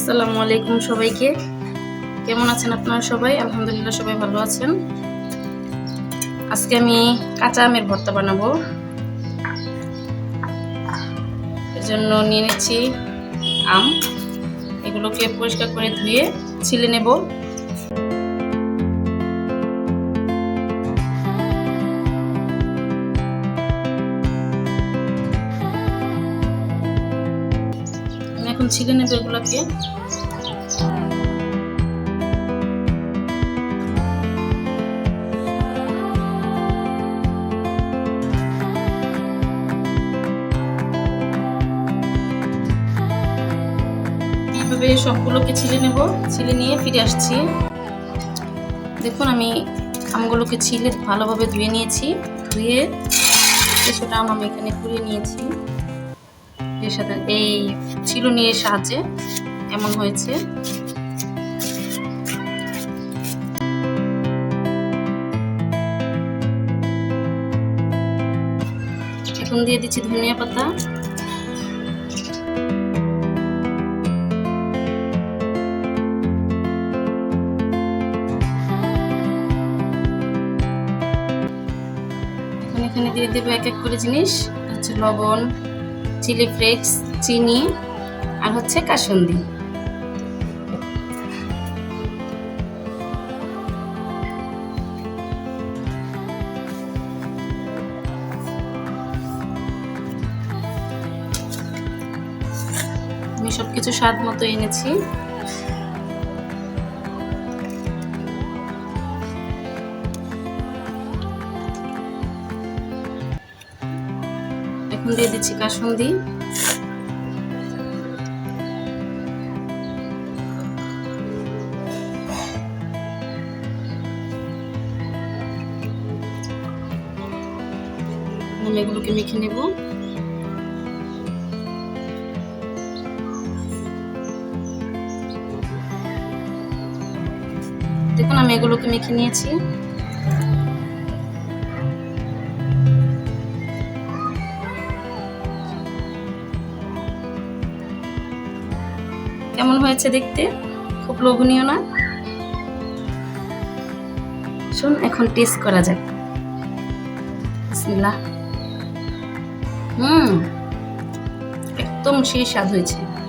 আসসালামু আলাইকুম সবাইকে। কেমন আছেন আপনারা সবাই? আলহামদুলিল্লাহ সবাই ভালো আছেন। আজকে আমি কাঁচা আমের ভর্তা বানাবো। এর জন্য নিয়ে নিচ্ছি আম। এগুলোকে পরিষ্কার করে ধুয়ে ছিলে নেব। এখন ছিলে নেব এগুলোকে এইভাবে সবগুলোকে ছিলে নেব ছিলে নিয়ে ফিরে আসছি। দেখুন, আমি আমগুলোকে ছিলে ভালোভাবে ধুয়ে নিয়েছি, ধুয়ে কিছুটা আম আমি এখানে পুড়িয়ে নিয়েছি। এর সাথে এই চিলুনির সাহায্যে এমন হয়েছে। এখন দিয়ে দিচ্ছি ধনিয়া পাতা। এখানে দিয়ে দেবো এক এক করে জিনিস, হচ্ছে লবণ চিলি ফ্লেক্স চিনি আর হচ্ছে কাসুন্দি। আমি সব কিছু স্বাদ মতো এনেছি। এখন দিয়ে। দিচ্ছি কাসুন্দি এগুলোকে মেখে নেব। দেখুন আমি এগুলোকে মেখে নিয়েছি। কেমন হয়েছে দেখতে? খুব লোভনীয় না? শুন, এখন টেস্ট করা যাক। হুম, একদম সেই স্বাদ হয়েছে।